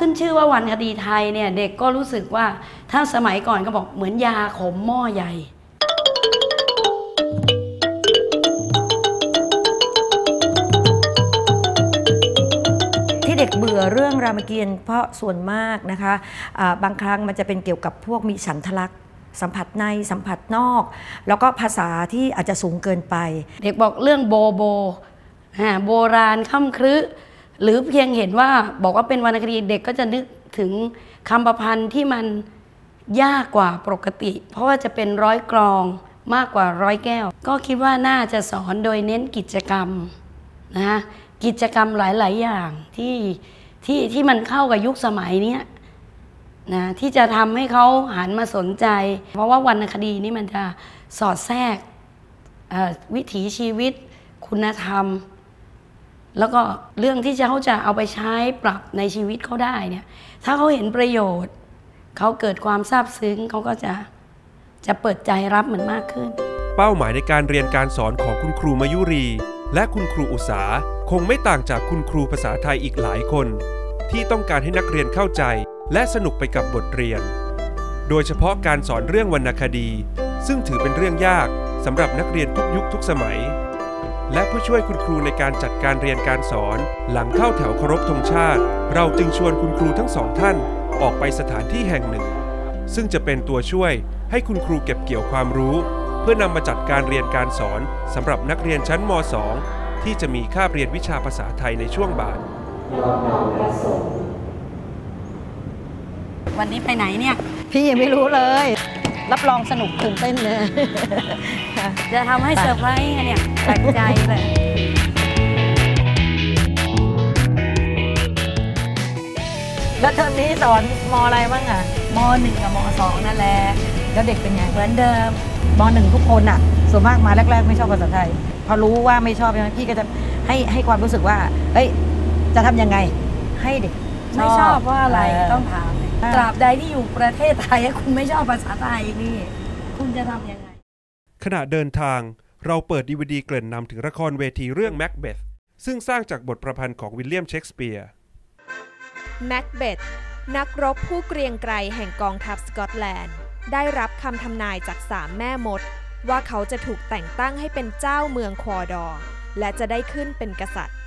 ขึ้นชื่อว่าวรรณคดีไทยเนี่ยเด็กก็รู้สึกว่าถ้าสมัยก่อนก็บอกเหมือนยาขมหม้อใหญ่ที่เด็กเบื่อเรื่องรามเกียรติ์เพราะส่วนมากนะคะอ่าบางครั้งมันจะเป็นเกี่ยวกับพวกมีฉันทลักษณ์สัมผัสในสัมผัสนอก แล้วก็ภาษาที่อาจจะสูงเกินไป เด็กบอกเรื่องโบโบอ่าโบราณค่ำครึ หรือเพียงเห็นว่าบอกว่าเป็นวรรณคดีเด็กก็จะนึกถึงคำประพันธ์ที่มันยากกว่าปกติ เพราะว่าจะเป็นร้อยกรองมากกว่าร้อยแก้ว ก็คิดว่าน่าจะสอนโดยเน้นกิจกรรมนะกิจกรรมหลาย ๆ อย่างที่ที่ที่มันเข้ากับยุคสมัยเนี้ยนะที่จะทำให้เขาหันมาสนใจ เพราะว่าวรรณคดีนี่มันจะสอดแทรกวิถีชีวิต คุณธรรม แล้วก็เรื่องที่จะเขาจะเอาไปใช้ปรับในชีวิตเขาได้เนี่ย ถ้าเขาเห็นประโยชน์ เขาเกิดความซาบซึ้งเขาก็จะจะเปิดใจรับมันมากขึ้น เป้าหมายในการเรียนการสอนของคุณครูมายุรี และคุณครูอุษาคงไม่ต่างจากคุณครูภาษาไทยอีกหลายคน ที่ต้องการให้นักเรียนเข้าใจ และสนุกไปกับบทเรียน โดยเฉพาะการสอนเรื่องวรรณคดี ซึ่งถือเป็นเรื่องยากสำหรับนักเรียนทุกยุคทุกสมัย และเพื่อช่วยคุณครูในการจัดการเรียนการสอน หลังเข้าแถวเคารพธงชาติ เราจึงชวนคุณครูทั้งสองท่าน ออกไปสถานที่แห่งหนึ่ง ซึ่งจะเป็นตัวช่วยให้คุณครูเก็บเกี่ยวความรู้ เพื่อนำมาจัดการเรียนการสอนสำหรับนักเรียนชั้นม .2 ที่จะมีคาบเรียนวิชาภาษาไทยในช่วงบ่ายวันนี้ไปไหนเนี่ย พี่ยังไม่รู้เลย รับรองสนุกตื่นเต้นเลย จะทำให้เซอร์ไพรส์ไงเนี่ยแปลกใจเลยแล้วเทอมนี้สอนมอะไรบ้างอะมหนึ่งกับมสองนั่นแหละแล้วเด็กเป็นไงเหมือนเดิมมหนึ่งทุกคนอะส่วนมากมาแรก ๆ ไม่ชอบภาษาไทย พอรู้ว่าไม่ชอบใช่ไหมพี่ก็จะให้ให้ความรู้สึกว่า เอ้ย จะทำยังไง ให้เด็กไม่ชอบว่าอะไรเต้องถามเลยอ่าตราบใดที่อยู่ประเทศไทยคุณไม่ชอบภาษาไทยนี่ คุณจะทำยังไง ขณะเดินทางเราเปิดดีวดีเกริ่นนำถึงละครเวทีเรื่องแม็กเบธซึ่งสร้างจากบทประพันธ์ของวิลเลียมเชกสเปียร์แม็กเบธนักรบผู้เกรียงไกรแห่งกองทัพสกอตแลนด์ ได้รับคำทำนายจากสามแม่มด ว่าเขาจะถูกแต่งตั้งให้เป็นเจ้าเมืองควอดอและจะได้ขึ้นเป็นกษัตริย์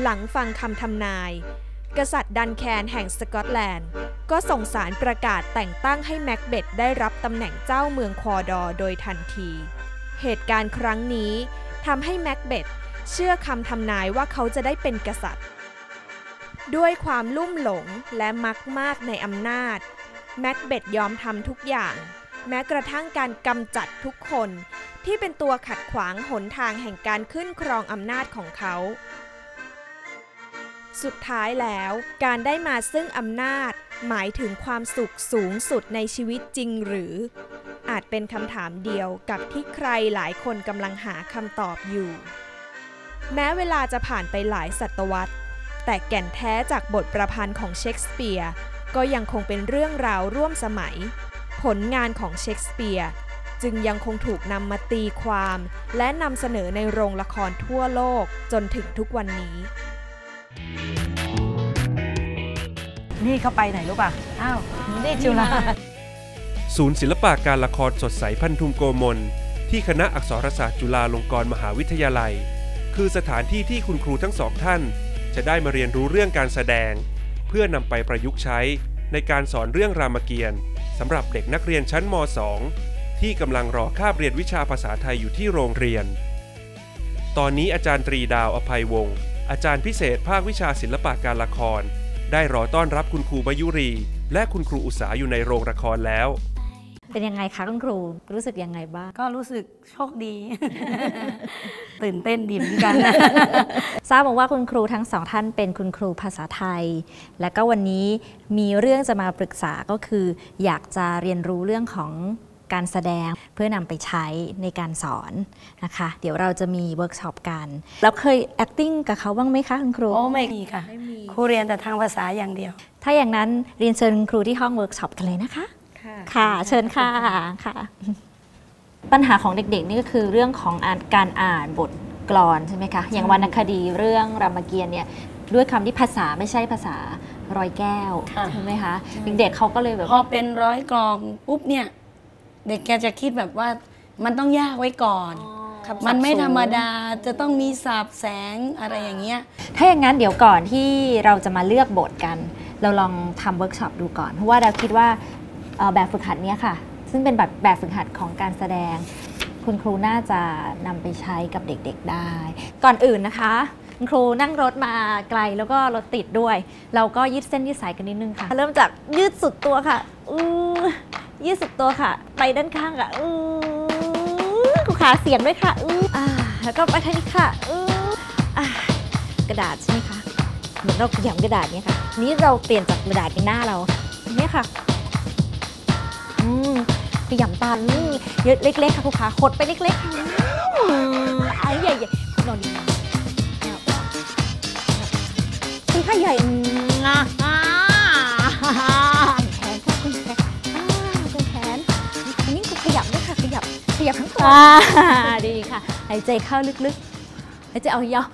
หลังฟังคำทำนาย กษัตริย์ดันแคนแห่งสกอตแลนด์ ก็ส่งสารประกาศแต่งตั้งให้แม็กเบธได้รับตำแหน่งเจ้าเมืองควอดอโดยทันที เหตุการณ์ครั้งนี้ทำให้แม็กเบธเชื่อคำทำนายว่าเขาจะได้เป็นกษัตริย์ ด้วยความลุ่มหลงและมักมากในอำนาจ แม็กเบธยอมทำทุกอย่าง แม้กระทั่งการกำจัดทุกคนที่เป็นตัวขัดขวางหนทางแห่งการขึ้นครองอำนาจของเขา สุดท้ายแล้วการได้มาซึ่งอำนาจ หมายถึงความสุขสูงสุดในชีวิตจริงหรือ อาจเป็นคำถามเดียวกับที่ใครหลายคนกำลังหาคำตอบอยู่ แม้เวลาจะผ่านไปหลายศตวรรษ แต่แก่นแท้จากบทประพันธ์ของเชคสเปียร์ก็ยังคงเป็นเรื่องราวร่วมสมัย ผลงานของเชคสเปียร์จึงยังคงถูกนำมาตีความ และนำเสนอในโรงละครทั่วโลกจนถึงทุกวันนี้ นี่เขาไปไหนรู้ป่ะ อ้าว นี่จุฬาศูนย์ศิลปะการละครสดใสพันธุมโกมล ที่คณะอักษรศาสตร์จุฬาลงกรณ์มหาวิทยาลัย คือสถานที่ที่คุณครูทั้งสองท่าน จะได้มาเรียนรู้เรื่องการแสดง เพื่อนำไปประยุกต์ใช้ในการสอนเรื่องรามเกียรติ์สำหรับเด็กนักเรียนชั้นม .2 ที่กำลังรอคาบเรียนวิชาภาษาไทยอยู่ที่โรงเรียน ตอนนี้อาจารย์ตรีดาวอภัยวงศ์อาจารย์พิเศษภาควิชาศิลปะการละคร ได้รอต้อนรับคุณครูมายุรี และคุณครูอุษาอยู่ในโรงละครแล้ว เป็นยังไงคะคุณครูรู้สึกยังไงบ้าง ก็รู้สึกโชคดี ตื่นเต้นดีเหมือนกัน ทราบมาว่าคุณครูทั้งสองท่านเป็นคุณครูภาษาไทย และก็วันนี้มีเรื่องจะมาปรึกษาก็คือ อยากจะเรียนรู้เรื่องของ การแสดงเพื่อนำไปใช้ในการสอนนะคะ เดี๋ยวเราจะมีเวิร์กช็อปกัน แล้วเคย acting กับเขาบ้างไหมคะคุณครู โอ้ไม่มีค่ะครูเรียนแต่ทางภาษาอย่างเดียว ถ้าอย่างนั้นเรียนเชิญคุณครูที่ห้องเวิร์กช็อปกันเลยนะคะ ค่ะ เชิญค่ะค่ะ ปัญหาของเด็กๆนี่ก็คือเรื่องของอ่านการอ่านบทกลอนใช่ไหมคะ อย่างวรรณคดีเรื่องรามเกียรติ์เนี่ยด้วยคำที่ภาษาไม่ใช่ภาษาร้อยแก้วค่ะใช่ไหมคะเด็กๆเขาก็เลยแบบพอเป็นร้อยกลองปุ๊บเนี่ย เด็กแกจะคิดแบบว่ามันต้องยากไว้ก่อนคำศัพท์มันไม่สูงธรรมดาจะต้องมีสาบแสงอะไรอย่างเงี้ย ถ้าอย่างนั้นเดี๋ยวก่อนที่เราจะมาเลือกบทกัน เราลองทำเวิร์กช็อปดูก่อน เพราะว่าเราคิดว่าเอ่อแบบฝึกหัดเนี้ยค่ะ ซึ่งเป็นแบบแบบฝึกหัดของการแสดง คุณครูน่าจะนำไปใช้กับเด็กๆได้ ก่อนอื่นนะคะ คุณครูนั่งรถมาไกลแล้วก็รถติดด้วย เราก็ยืดเส้นยืดสายกันนิดนึงค่ะ เริ่มจากยืดสุดตัวค่ะ อือยืดสุดตัวค่ะ ไปด้านข้างค่ะ อือครูขาเสียงด้วยค่ะ อืออ่าแล้วก็ไปทางนี้ค่ะ อืออ่ากระดาษใช่ไหมคะเหมือนเราขยำกระดาษเนี่ยค่ะ นี้เราเปลี่ยนจากกระดาษเป็นหน้าเราเนี่ยค่ะอืมขยำตามนี่เยอะเล็กๆค่ะครูขาขดไปเล็กๆค่ะอืมไอ้ใหญ่ๆนอนดี ข้าใหญ่อืมอ่าแขนค่ะคุณแขนอ่าคุณแขนอันนี้คุณขยับด้วยค่ะขยับขยับทั้งตัวดีค่ะ หายใจเข้าลึกๆ หายใจออกยาว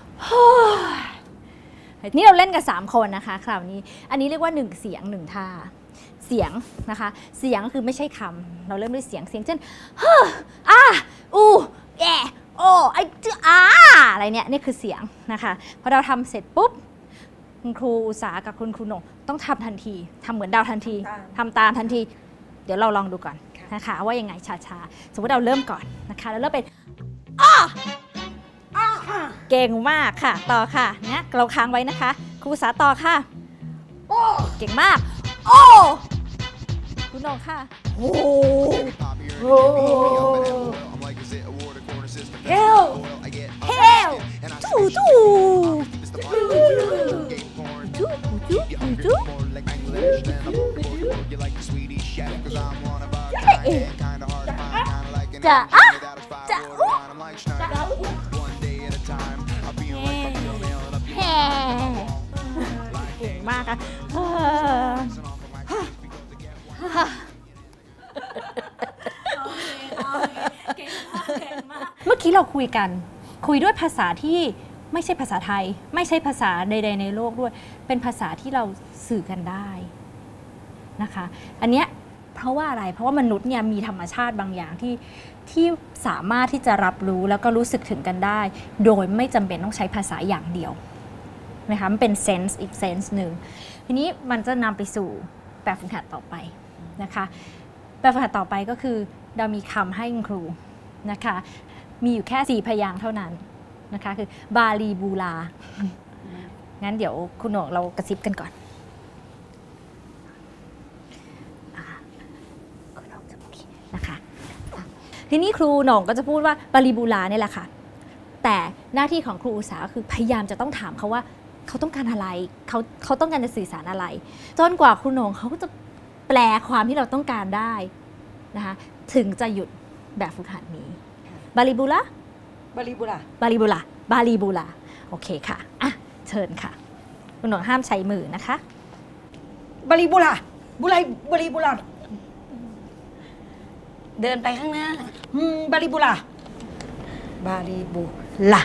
นี่เราเล่นกัน 3 คนนะคะ คราวนี้ อันนี้เรียกว่า 1 เสียง 1 ท่า เสียงนะคะ เสียงคือไม่ใช่คำเราเริ่มด้วยเสียง เสียงเช่นฮ่าอาอูแอโอไอจืออาอะไรเนี่ย นี่คือเสียงนะคะ พอเราทำเสร็จปุ๊บ คุณครูอุตสาหกับคุณครูหนงต้องทำทันทีทำเหมือนดาวทันทีทำตามทันที เดี๋ยวเราลองดูก่อนนะคะ ว่ายังไงช้าๆสมมติเราเริ่มก่อนนะคะแล้วเริ่มเป็นอ้าเก่งมากค่ะ ต่อค่ะเนี่ยเราค้างไว้นะคะ ครูอุตสาหต่อค่ะเก่งมาก โอ้คุณหนงค่ะโอ้โอ้เฮลเฮลจูจู จูจูจูจะอะจะอุ๊จะอุ๊แฮ่เก่งมากค่ะเมื่อกี้เราคุยกัน คุยด้วยภาษาที่ ไม่ใช่ภาษาไทย ไม่ใช่ภาษาใด ๆ ในโลกด้วย เป็นภาษาที่เราสื่อกันได้นะคะ อันเนี้ยเพราะว่าอะไร เพราะว่ามนุษย์เนี่ยมีธรรมชาติบางอย่างที่ที่สามารถที่จะรับรู้แล้วก็รู้สึกถึงกันได้ โดยไม่จำเป็นต้องใช้ภาษาอย่างเดียวนะคะมันเป็นเซนส์อีกเซนส์หนึ่งทีนี้มันจะนำไปสู่แบบฝึกหัดต่อไปนะคะแบบฝึกหัดต่อไปก็คือเรามีคำให้คุณครูนะคะมีอยู่แค่ 4 พยางค์เท่านั้น นะคะคือบาลีบูลา งั้นเดี๋ยวคุณโหนงเรากระซิบกันก่อนคุณหนงจะคนะคะทีนี้ครูหน่งก็จะพูดว่าบาลีบูลาเนี่ยแหละค่ะ แต่หน้าที่ของครูอุตสาคือพยายามจะต้องถามเขาว่าเขาต้องการอะไรเขาเขาต้องการจะสื่อสารอะไร จนกว่าครูหน่งเขาก็จะแปลความที่เราต้องการได้นะคะถึงจะหยุดแบบฝึกหัดนี้บาลีบูลา บริบุระบาลีบูลาบาลีบูลาโอเคค่ะ อะ เชิญค่ะ คุณหนวดห้ามใช้มือนะคะบริบุระบุไรบริบุระเดินไปข้างหน้าอืมบริบุระบาริบุระ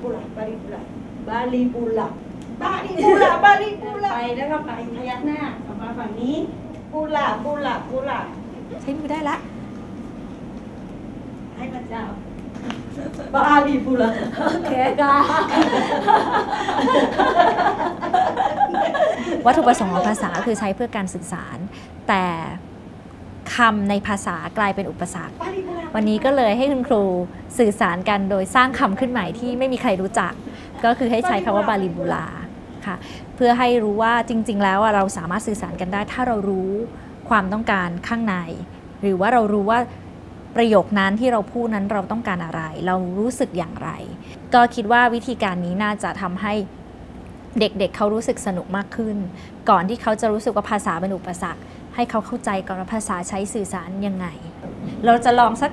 บุระบาริบุระบาริบุระบาริบุระบาริบุระไปแล้วก็ไปพยักหน้าออกมาฝั่งนี้บุระบุระบุระใช้มือได้ละ ให้พระเจ้าบาริบุระโอเคค่ะวัตถุประสงค์ของภาษาคือใช้เพื่อการสื่อสาร แต่คำในภาษากลายเป็นอุปสรรค วันนี้ก็เลยให้คุณครูสื่อสารกันโดยสร้างคำขึ้นใหม่ที่ไม่มีใครรู้จัก ก็คือให้ใช้คำว่าบาลีบูลาค่ะเพื่อให้รู้ว่าจริง ๆ แล้วอะเราสามารถสื่อสารกันได้ ถ้าเรารู้ความต้องการข้างใน หรือว่าเรารู้ว่า ประโยคนั้นที่เราพูดนั้นเราต้องการอะไร เรารู้สึกอย่างไร ก็คิดว่าวิธีการนี้น่าจะทำให้เด็กๆเเขารู้สึกสนุกมากขึ้น ก่อนที่เขาจะรู้สึกว่าภาษาเป็นอุปสรรค ให้เขาเข้าใจก่อนว่าภาษาใช้สื่อสารยังไง เราจะลองสัก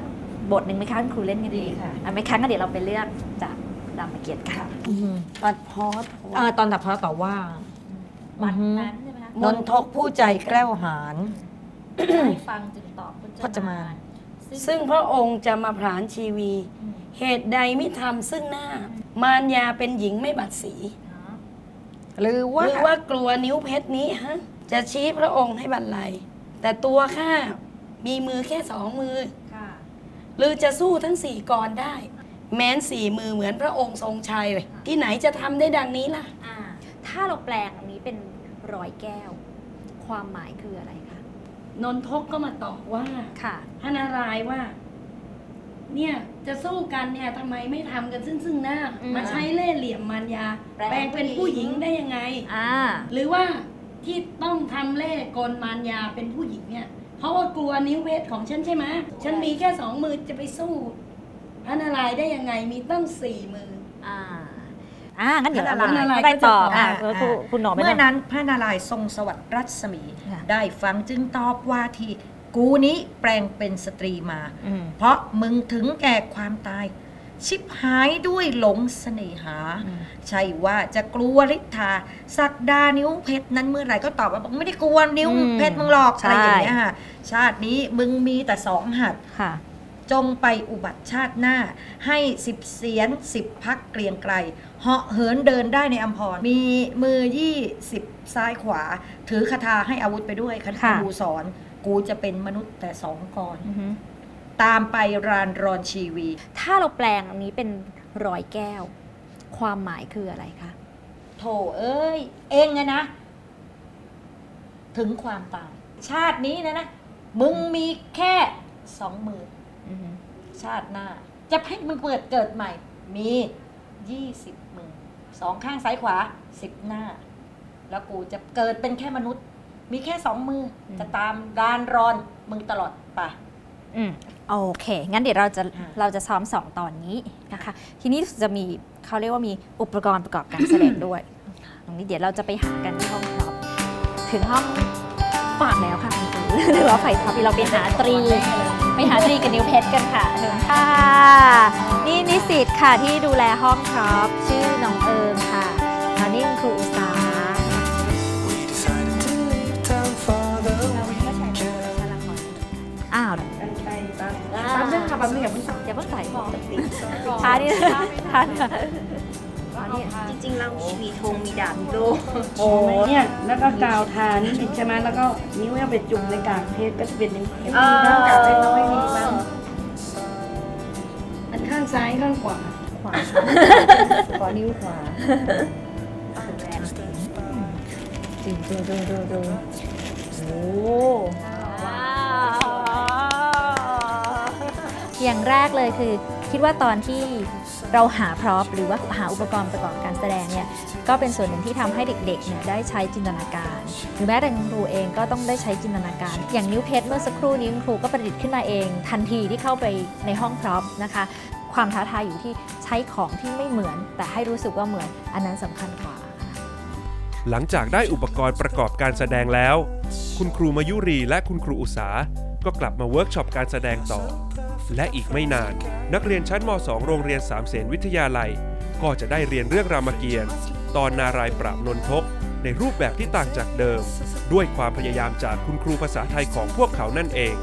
บทหนึ่งไหมคะคุณครูเล่นกันดีค่ะอะไม่ครั้งก็เดี๋ยวเราไปเลือกจากรามเกียรติ์ค่ะตัดพอสเออตอนตัดพอต่อว่าวันนั้นใช่ไหมคะนนทกผู้ใจแกล้วหาญให้ฟังจึงตอบพจมาน ซึ่งพระองค์จะมาผลานชีวี เหตุใดไม่ทำซึ่งหน้า มารยาเป็นหญิงไม่บัดสีหรือว่าหรือว่ากลัวนิ้วเพชรนี้ฮะจะชี้พระองค์ให้บรรลัย แต่ตัวข้ามีมือแค่สองมือหรือจะสู้ทั้งสี่กรได้ แม้นสี่มือเหมือนพระองค์ทรงชัยเลยที่ไหนจะทำได้ดังนี้ล่ะอ่าถ้าเราแปลงอันนี้เป็นร้อยแก้ว ความหมายคืออะไรคะ นนทกก็มาตอบว่าค่ะพระนารายณ์ว่า เนี่ยจะสู้กันเนี่ยทำไมไม่ทำกันซึ่งซึ่งหน้า อืมมาใช้เล่ห์เหลี่ยมมารยา แปลงแปลงเป็นผู้หญิงได้ยังไง อ่า หรือว่าที่ต้องทำเล่ห์กลมารยาเป็นผู้หญิงเนี่ย เพราะว่ากลัวนิ้วเพชรของฉันใช่ไหมฉันมีแค่สองมือจะไปสู้พระนารายณ์ได้ยังไงมีตั้งสี่มือ อ่า อ่างั้นเดี๋ยวพระนารายณ์เราได้ต่อก็จะตอบอ่าอ่าคุณคุณหนอมไปเมื่อนะนั้นพระนารายณ์ทรงสวัสดิ์รัศมีค่ะได้ฟังจึงตอบว่าที่กูนี้แปลงเป็นสตรีมาอืมเพราะมึงถึงแก่ความตาย ชิบหายด้วยหลงเสน่หาอืมใช่ว่าจะกลัวฤทธาสักดานิ้วเพชรนั้นเมื่อไหร่ก็ตอบว่าบอกไม่ได้กลัวนิ้วอืมเพชรมึงหรอกใช่อะไรอย่างเงี้ยค่ะชาตินี้มึงมีแต่สองหัดค่ะ จงไปอุบัติชาติหน้า ให้สิบเสียนสิบพักเกรียงไกลเหาะเหินเดินได้ในอัมพร มีมือยี่สิบซ้ายขวา ถือคาถาให้อาวุธไปด้วยคันค่ะกูสอน กูจะเป็นมนุษย์แต่สองกรอือฮึตามไปรานรอนชีวี ถ้าเราแปลงอันนี้เป็นร้อยแก้ว ความหมายคืออะไรคะโถเอ้ย เองไงนะ ถึงความตาย ชาตินี้นะนะ มึงมีแค่สองมืออือฮึ ชาติหน้า จะให้มึงเปิดเกิดใหม่ มียี่สิบมือสองข้างซ้ายขวาสิบหน้า แล้วกูจะเกิดเป็นแค่มนุษย์ มีแค่สองมืออจะตามรานรอนมึงตลอดไปอืมโอเค งั้นเดี๋ยวเราจะอ่าเราจะซ้อมสองตอนนี้นะคะ ทีนี้จะมีเขาเรียกว่ามีอุปกรณ์ประกอบการแสดงด้วย ตรงนี้เดี๋ยวเราจะไปหากันที่ห้องพร็อพถึงห้องฝากแล้วค่ะคุณครูหรือว่าไฟท็อปเราไปหาตรี ไปหาตรีกับนิวเพชรกันค่ะเชิญค่ะ นี่นิสิตค่ะที่ดูแลห้องพร็อพชื่อน้องเอิงค่ะแล้วนี่คุณครูอุตสาห We decided to leave town for the weekend. อ้าวกันไปตามตามเรื่องค่ะตามเรื่องอย่าเพิ่งอย่าเพิ่งใส่หมอกช้า ดิช้าดิจริงๆเรามีธงมีดาบมีโล่โอ้เนี่ยแล้วก็กาวทานิดนึงใช่ไหมแล้วก็นิ้วเอาไปจุ่มในกากเพชรก็จะเป็นนิ้วเพชรอ่าถ้ากากเพชรเราไม่มีบ้างอันข้างซ้ายข้างขวาขวาขอนิ้วขวาดูดูดูดูดูโอ้อย่างแรกเลยคือ คิดว่าตอนที่เราหาพร็อพหรือว่าหาอุปกรณ์ประกอบการแสดงเนี่ยก็เป็นส่วนหนึ่งที่ทำให้เด็กๆเนี่ยได้ใช้จินตนาการ หรือแม้แต่คุณครูเองก็ต้องได้ใช้จินตนาการ อย่างนิ้วเพชรเมื่อสักครู่นี้คุณครูก็ประดิษฐ์ขึ้นมาเอง ทันทีที่เข้าไปในห้องพร็อพนะคะ ความท้าทายอยู่ที่ใช้ของที่ไม่เหมือน แต่ให้รู้สึกว่าเหมือนอันนั้นสำคัญกว่าหลังจากได้อุปกรณ์ประกอบการแสดงแล้ว คุณครูมายุรีและคุณครูอุษาก็กลับมาเวิร์กช็อปการแสดงต่อ และอีกไม่นาน นักเรียนชั้นม .2 โรงเรียนสามเสนวิทยาลัย ก็จะได้เรียนเรื่องรามเกียรติ์ตอนนารายปราบนนทก ในรูปแบบที่ต่างจากเดิม ด้วยความพยายามจากคุณครูภาษาไทยของพวกเขานั่นเอง